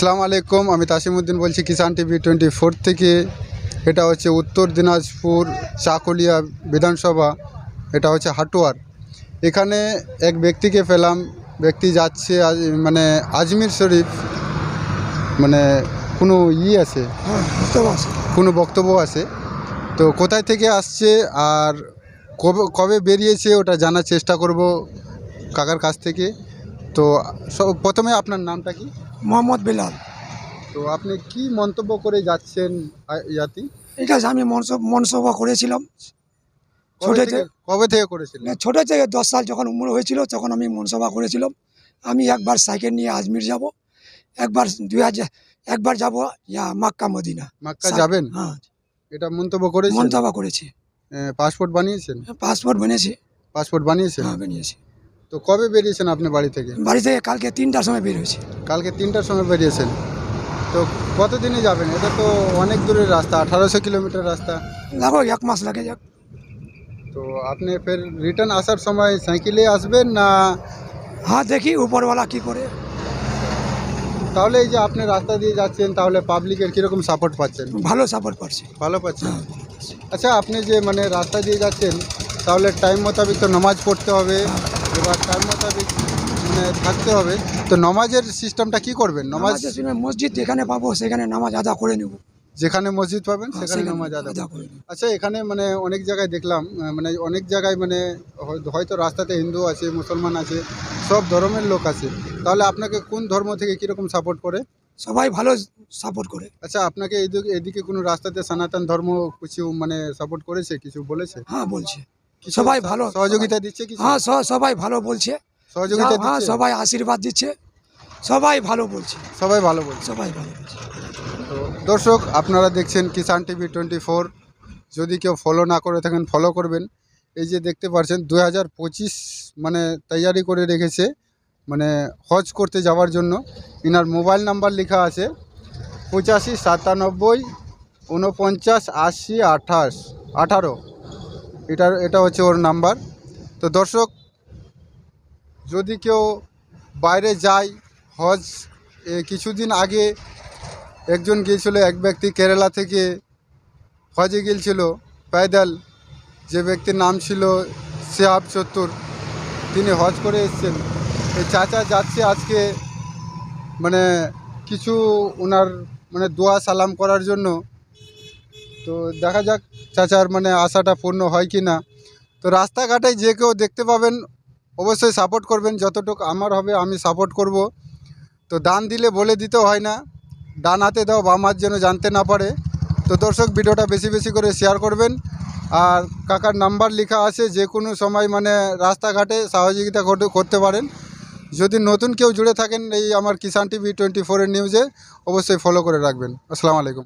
আসসালামু আলাইকুম আমি তাসিমুদ্দিন বলছি কিষান টিভি টোয়েন্টি ফোর থেকে। এটা হচ্ছে উত্তর দিনাজপুর চাকুলিয়া বিধানসভা এটা হচ্ছে হাটুয়ার। এখানে এক ব্যক্তিকে পেলাম ব্যক্তি যাচ্ছে মানে আজমির শরীফ মানে কোনো ই আছে? হ্যাঁ কোনো বক্তব্য আছে? তো কোথায় থেকে আসছে আর কবে কবে বেরিয়েছে ওটা জানার চেষ্টা করব কাকার কাছ থেকে। তো সব প্রথমে আপনার নামটা কি? মোহাম্মদ বিলাল। তো আপনি কি মন্তব্য করে যাচ্ছেন ইয়াতি? আছে আমি মনসা মনসভা করেছিলাম। ছোটো কবে থেকে করেছিলেন? ছোটো থেকে দশ সাল যখন উমর হয়েছিল তখন আমি মনসভা করেছিলাম। আমি একবার সাইকেল নিয়ে আজমির যাব। একবার দুই হাজার একবার যাব ইয়া মাক্কা মদিনা। মাক্কা যাবেন? হ্যাঁ। এটা মন্তব্য করেছেন? মন্তভা করেছি। পাসপোর্ট বানিয়েছেন? পাসপোর্ট বানিয়েছি। পাসপোর্ট বানিয়েছেন? হ্যাঁ বানিয়েছি। তো কবে বেরিয়েছেন আপনি বাড়ি থেকে? বাড়ি থেকে কালকে তিনটার সময় বের হয়েছি। কালকে তিনটার সময় বেরিয়েছেন। তো কতদিনে যাবেন? এটা তো অনেক দূরের রাস্তা আঠারোশো কিলোমিটার রাস্তা। লাগো এক মাস লাগে যাক। তো আপনি ফের রিটার্ন আসার সময় সাইকেলে আসবেন না? হ্যাঁ দেখি উপরওয়ালা কি করে। তাহলে এই যে আপনি রাস্তা দিয়ে যাচ্ছেন তাহলে পাবলিকের কীরকম সাপোর্ট পাচ্ছেন? ভালো সাপোর্ট করছে ভালো পাচ্ছেন? আচ্ছা আপনি যে মানে রাস্তা দিয়ে যাচ্ছেন তাহলে টাইম মোতাবেক তো নামাজ পড়তে হবে। এবার টাইম মোতাবেক মানে থাকতে হবে। তো নমাজের সিস্টেমটা কি করবেন? নমাজ নামাজের সময় মসজিদ যেখানে পাবো সেখানে নামাজ আদা করে নেব। যেখানে মসজিদ পাবেন সেখানে সেখানে নামাজ আদা করে নেব। আচ্ছা এখানে মানে অনেক জায়গায় দেখলাম আহ, মানে অনেক জায়গায় মানে হয়- হয়তো রাস্তাতে হিন্দু আছে মুসলমান আছে সব ধর্মের লোক আছে। তাহলে আপনাকে কোন ধর্ম থেকে কীরকম সাপোর্ট করে? সবাই ভালো সাপোর্ট করে। আচ্ছা আপনাকে এদিকে এদিকে কোনো রাস্তাতে সনাতন ধর্ম কিছু মানে সাপোর্ট করেছে কিছু বলেছে? হ্যাঁ বলছে। সবাই ভালো। সহযোগিতা দিচ্ছে কিছু? হ্যাঁ সবাই ভালো বলছে। সহযোগিতা হ্যাঁ সবাই আশীর্বাদ দিচ্ছে। সবাই ভালো বলছে। সবাই ভালো বলছে। সবাই ভালো বলছে। তো দর্শক আপনারা দেখছেন কিষান টিভি টোয়েন্টি ফোর। যদি কেউ ফলো না করে থাকেন ফলো করবেন। এই যে দেখতে পাচ্ছেন দু হাজার পঁচিশ মানে তৈয়ারি করে রেখেছে মানে হজ করতে যাওয়ার জন্য। ইনার মোবাইল নাম্বার লেখা আছে পঁচাশি সাতানব্বই উনপঞ্চাশ আশি আঠাশ আঠারো। এটার, এটা হচ্ছে ওর নাম্বার। তো দর্শক, যদি কেউ বাইরে যায় হজ কিছুদিন আগে একজন গিয়েছিল, এক ব্যক্তি কেরালা থেকে হজে গিয়েছিল, পায়দাল। যে ব্যক্তির নাম ছিল শেহাব চত্তুর। তিনি হজ করে এসছেন। এই চাচা যাচ্ছে আজকে মানে কিছু ওনার মানে দোয়া সালাম করার জন্য। তো দেখা যাক চাচার মানে আশাটা পূর্ণ হয় কি না। তো রাস্তাঘাটে যে কেউ দেখতে পাবেন, অবশ্যই সাপোর্ট করবেন। যতটুকু আমার হবে, আমি সাপোর্ট করব। তো দান দিলে বলে দিতে হয় না। ডান হাতে দাও, বাম হাত যেন জানতে না পারে। তো দর্শক, ভিডিওটা বেশি বেশি করে শেয়ার করবেন। আর কাকার নাম্বার লেখা আছে, যে কোনো সময় মানে রাস্তাঘাটে সহযোগিতা করতে- পারেন। যদি নতুন কেউ জুড়ে থাকেন এই আমার কিষান টিভি টোয়েন্টি ফোরের নিউজে অবশ্যই ফলো করে রাখবেন। আসসালামু আলাইকুম।